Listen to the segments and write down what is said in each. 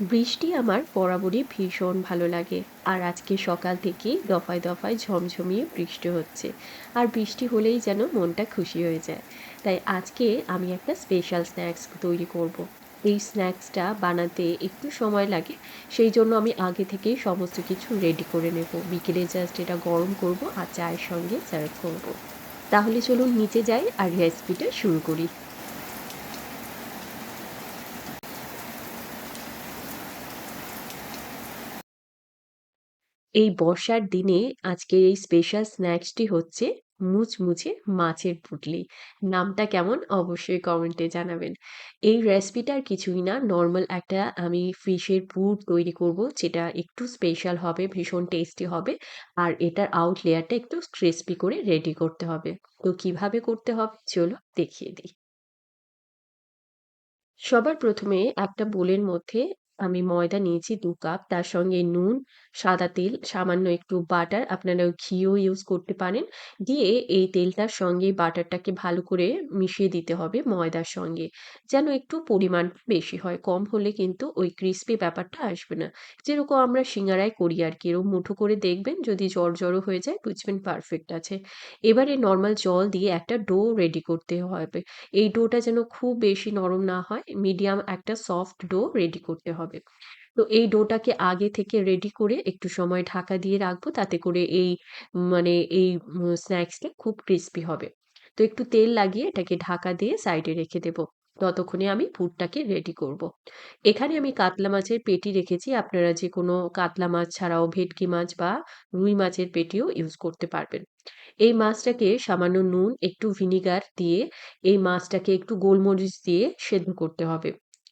বৃষ্টি আমার বরাবরই ভীষণ ভালো লাগে। আর আজকে সকাল থেকেই দফায় দফায় ঝমঝমিয়ে বৃষ্টি হচ্ছে। আর বৃষ্টি হলেই যেন মনটা খুশি হয়ে যায়। তাই আজকে আমি একটা স্পেশাল স্ন্যাক্স তৈরি করব। এই স্ন্যাক্সটা বানাতে একটু সময় লাগে, সেই জন্য আমি আগে থেকেই সমস্ত কিছু রেডি করে নেব। বিকেলে জাস্ট এটা গরম করব আর চায়ের সঙ্গে সার্ভ করব। তাহলে চলুন নিচে যাই আর রেসিপিটা শুরু করি। এই বর্ষার দিনে আজকের এই স্পেশাল স্ন্যাক্সটি হচ্ছে মুচমুচে মাছের পুটলি। নামটা কেমন অবশ্যই কমেন্টে জানাবেন। এই রেসিপিটার কিছুই না নর্মাল একটা আমি ফিশের পুর তৈরি করব, যেটা একটু স্পেশাল হবে, ভীষণ টেস্টি হবে, আর এটার আউট লেয়ারটা একটু ক্রিস্পি করে রেডি করতে হবে। তো কীভাবে করতে হবে, চলো দেখিয়ে দিই। সবার প্রথমে একটা বোলের মধ্যে আমি ময়দা নিয়েছি দু কাপ। তার সঙ্গে নুন, সাদা তেল, সামান্য একটু বাটার। আপনারা ঘিও ইউজ করতে পারেন। দিয়ে এই তেলটার সঙ্গে বাটারটাকে ভালো করে মিশিয়ে দিতে হবে ময়দার সঙ্গে। যেন একটু পরিমাণ বেশি হয়। কম হলে কিন্তু ওই ক্রিস্পি ব্যাপারটা আসবে না। যেরকম আমরা সিঙ্গারায় করি আর কি। এরকম মুঠো করে দেখবেন, যদি জ্বর জড়ো হয়ে যায়, বুঝবেন পারফেক্ট আছে। এবারে নর্মাল জল দিয়ে একটা ডো রেডি করতে হবে। এই ডোটা যেন খুব বেশি নরম না হয় মিডিয়াম একটা সফট ডো রেডি করতে হবে। তো এই ডোটাকে আগে থেকে রেডি করে একটু সময় ঢাকা দিয়ে রাখব, তাতে করে এই মানে এই স্ন্যাক্সটা খুব ক্রিস্পি হবে। তো একটু তেল লাগিয়ে এটাকে ঢাকা দিয়ে সাইডে রেখে দেব। ততক্ষণে আমি পুরটাকে রেডি করব। এখানে আমি কাতলা মাছের পেটি রেখেছি, আপনারা যে কোনো কাতলা মাছ ছাড়াও ভেটকি মাছ বা রুই মাছের পেটিও ইউজ করতে পারবেন। এই মাছটাকে সামান্য নুন, একটু ভিনিগার দিয়ে এই মাছটাকে একটু গোলমরিচ দিয়ে সেদ্ধ করতে হবে।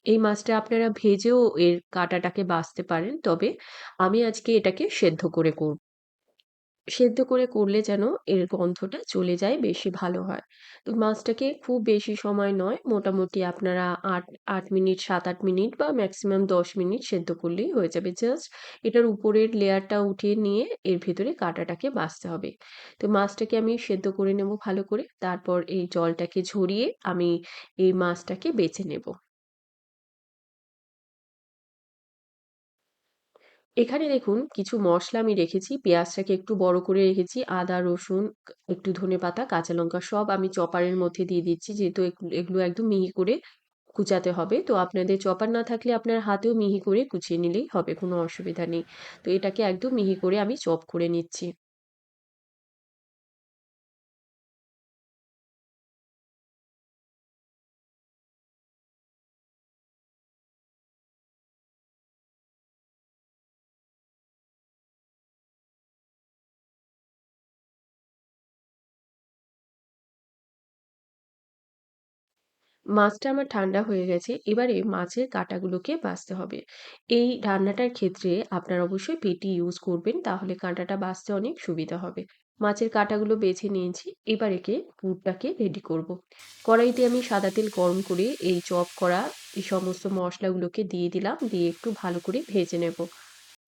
এই মাছটা আপনারা ভেজেও এর কাঁটাটাকে বাছতে পারেন। তবে আমি আজকে এটাকে সেদ্ধ করে করব। সেদ্ধ করে করলে যেন এর গন্ধটা চলে যায়, বেশি ভালো হয়। তো মাছটাকে খুব বেশি সময় নয়, মোটামুটি আপনারা আট আট মিনিট সাত আট মিনিট বা ম্যাক্সিমাম দশ মিনিট সেদ্ধ করলেই হয়ে যাবে। জাস্ট এটার উপরের লেয়ারটা উঠিয়ে নিয়ে এর ভেতরে কাঁটাটাকে বাছতে হবে। তো মাছটাকে আমি সেদ্ধ করে নেব ভালো করে। তারপর এই জলটাকে ঝরিয়ে আমি এই মাছটাকে বেছে নেব। এখানে দেখুন কিছু মশলা আমি রেখেছি, পেঁয়াজটাকে একটু বড় করে রেখেছি, আদা, রসুন, একটু ধনে পাতা, কাঁচা লঙ্কা সব আমি চপারের মধ্যে দিয়ে দিচ্ছি যেহেতু এগুলো একদম মিহি করে কুচাতে হবে। তো আপনাদের চপার না থাকলে আপনার হাতেও মিহি করে কুচিয়ে নিলেই হবে, কোনো অসুবিধা নেই। তো এটাকে একদম মিহি করে আমি চপ করে নিচ্ছি। মাছটা আমার ঠান্ডা হয়ে গেছে, এবারে মাছের কাঁটাগুলোকে বাছতে হবে। এই রান্নাটার ক্ষেত্রে আপনার অবশ্যই পেটি ইউজ করবেন, তাহলে কাঁটাটা বাছতে অনেক সুবিধা হবে। মাছের কাঁটাগুলো বেছে নিয়েছি, এবার একে পুরটাকে রেডি করব। কড়াইতে আমি সাদা তেল গরম করে এই চপ করা এই সমস্ত মশলাগুলোকে দিয়ে দিলাম, দিয়ে একটু ভালো করে ভেজে নেব।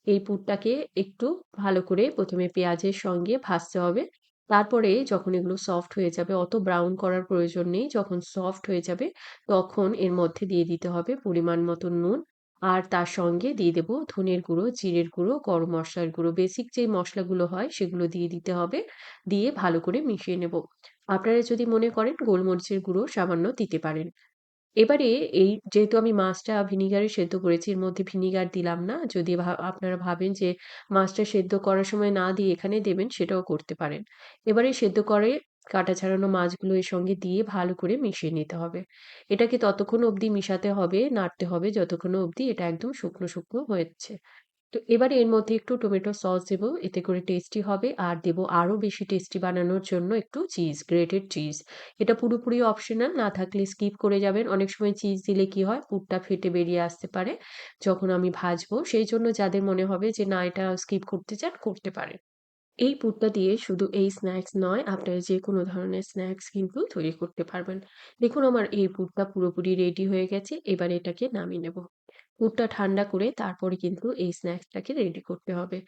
এই পুরটাকে একটু ভালো করে প্রথমে পেঁয়াজের সঙ্গে ভাজতে হবে। তারপরে যখন এগুলো সফট হয়ে যাবে, অত ব্রাউন করার প্রয়োজন নেই। যখন সফট হয়ে যাবে, তখন এর মধ্যে দিয়ে দিতে হবে পরিমাণ মতো নুন। আর তার সঙ্গে দিয়ে দেবো ধনের গুঁড়ো, জিরের গুঁড়ো, গরম মশলার গুঁড়ো। বেসিক যে মশলাগুলো হয়, সেগুলো দিয়ে দিতে হবে। দিয়ে ভালো করে মিশিয়ে নেব। আপনারা যদি মনে করেন, গোলমরিচের গুঁড়ো সামান্য দিতে পারেন। এবারে এই যেহেতু আমি মাছটা ভিনিগারে সেদ্ধ করেছি, এর মধ্যে ভিনিগার দিলাম না, যদি আপনারা ভাবেন যে মাছটা সেদ্ধ করার সময় না দিয়ে এখানে দেবেন, সেটাও করতে পারেন। এবারে সেদ্ধ করে কাটা ছাড়ানো মাছগুলো এর সঙ্গে দিয়ে ভালো করে মিশিয়ে নিতে হবে। এটাকে ততক্ষণ অবধি মিশাতে হবে, নাড়তে হবে যতক্ষণ অবধি এটা একদম শুকনো শুকনো হয়েছে। তো এবারে এর মধ্যে একটু টমেটো সস দেবো, এতে করে টেস্টি হবে। আর দেব আরও বেশি টেস্টি বানানোর জন্য একটু চিজ গ্রেটেড চিজ এটা পুরোপুরি অপশনাল না থাকলে স্কিপ করে যাবেন। অনেক সময় চিজ দিলে কি হয়, পুরটা ফেটে বেরিয়ে আসতে পারে যখন আমি ভাজবো। সেই জন্য যাদের মনে হবে যে, না, এটা স্কিপ করতে চান, করতে পারেন। এই পুরটা দিয়ে শুধু এই স্ন্যাক্স নয়, আপনারা যে কোনো ধরনের স্ন্যাক্স কিন্তু তৈরি করতে পারবেন। দেখুন আমার এই পুরটা পুরোপুরি রেডি হয়ে গেছে, এবার এটাকে নামিয়ে নেব। পুরটা ঠান্ডা করে তারপরে কিন্তু এই স্ন্যাক্সটাকে রেডি করতে হবে।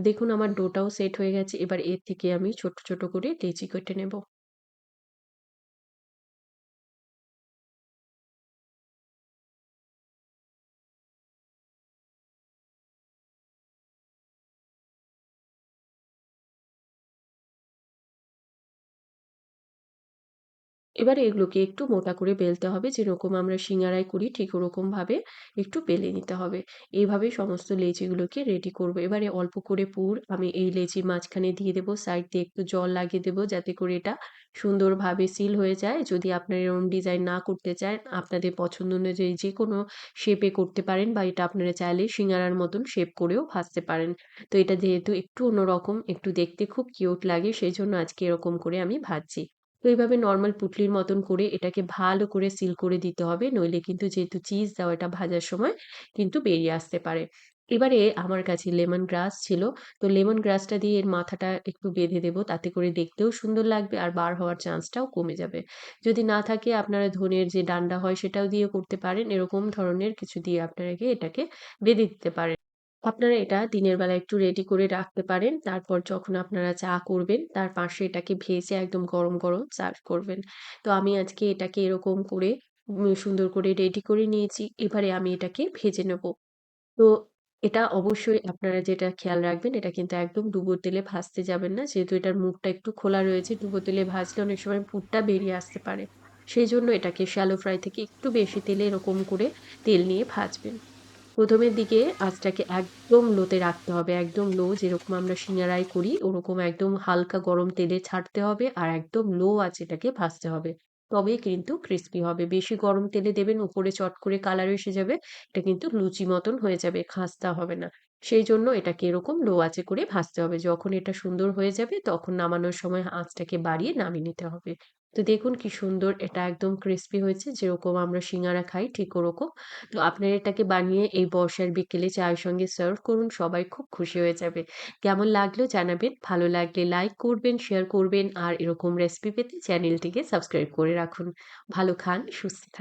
দেখুন আমার ডোটাও সেট হয়ে গেছে, এবার এর থেকে আমি ছোট ছোট করে লেচি কেটে নেব। এবারে এগুলোকে একটু মোটা করে বেলতে হবে যেরকম আমরা সিঙ্গারায় করি ঠিক ওরকমভাবে একটু বেলে নিতে হবে। এইভাবে সমস্ত লেচিগুলোকে রেডি করব। এবারে অল্প করে পুর আমি এই লেচির মাঝখানে দিয়ে দেব। সাইড দিয়ে একটু জল লাগিয়ে দেব যাতে করে এটা সুন্দরভাবে সিল হয়ে যায়। যদি আপনারা এরকম ডিজাইন না করতে চান, আপনাদের পছন্দ অনুযায়ী যে কোনো শেপে করতে পারেন বা এটা আপনারা চাইলে সিঙ্গারার মতন শেপ করেও ভাজতে পারেন। তো এটা যেহেতু একটু অন্যরকম, একটু দেখতে খুব কিউট লাগে সেই জন্য আজকে এরকম করে আমি ভাজছি। তো এইভাবে নর্মাল পুঁটলির মতন করে এটাকে ভালো করে সিল করে দিতে হবে। নইলে কিন্তু যেহেতু চিজ দেওয়া এটা ভাজার সময় কিন্তু বেরিয়ে আসতে পারে। এবারে আমার কাছে লেমন গ্রাস ছিল। তো লেমন গ্রাসটা দিয়ে এর মাথাটা একটু বেঁধে দেব। তাতে করে দেখতেও সুন্দর লাগবে আর বার হওয়ার চান্সটাও কমে যাবে। যদি না থাকে আপনারা ধনের যে ডান্ডা হয় সেটাও দিয়ে করতে পারেন। এরকম ধরনের কিছু দিয়ে আপনারা এটাকে বেঁধে দিতে পারেন। আপনারা এটা দিনের বেলা একটু রেডি করে রাখতে পারেন। তারপর যখন আপনারা চা করবেন তার পাশে এটাকে ভেজে একদম গরম, গরম সার্ভ করবেন। তো আমি আজকে এটাকে এরকম করে সুন্দর করে রেডি করে নিয়েছি। এবারে আমি এটাকে ভেজে নেব। তো এটা অবশ্যই আপনারা যেটা খেয়াল রাখবেন এটা কিন্তু একদম ডুবো তেলে ভাজতে যাবেন না। যেহেতু এটার মুখটা একটু খোলা রয়েছে, ডুবো তেলে ভাজলে অনেক সময় পুরটা বেরিয়ে আসতে পারে। সেই জন্য এটাকে শ্যালো ফ্রাই থেকে একটু বেশি তেলে এরকম করে তেল নিয়ে ভাজবেন। প্রথমের দিকে আঁচটাকে একদম লোতে রাখতে হবে। একদম লো যেরকম আমরা সিঙ্গারায় করি ওরকম একদম হালকা গরম তেলে ছাড়তে হবে আর একদম লো আঁচে এটাকে ভাজতে হবে। তবেই কিন্তু ক্রিস্পি হবে। বেশি গরম তেলে দেবেন উপরে চট করে কালার এসে যাবে। এটা কিন্তু লুচি মতন হয়ে যাবে, খাস্তা হবে না। সেই জন্য এটাকে এরকম লো আঁচে করে ভাজতে হবে। যখন এটা সুন্দর হয়ে যাবে তখন নামানোর সময় আঁচটাকে বাড়িয়ে নামিয়ে নিতে হবে। তো দেখুন কি সুন্দর এটা একদম ক্রিস্পি হয়েছে যেরকম আমরা সিঙ্গারা খাই ঠিক ওরকম। তো আপনারা এটাকে বানিয়ে এই বর্ষার বিকেলে চায়ের সঙ্গে সার্ভ করুন। সবাই খুব খুশি হয়ে যাবে। কেমন লাগল জানাবেন। ভালো লাগলে লাইক করবেন, শেয়ার করবেন আর এরকম রেসিপি পেতে চ্যানেলটিকে সাবস্ক্রাইব করে রাখুন। ভালো খান, সুস্থ থাকুন।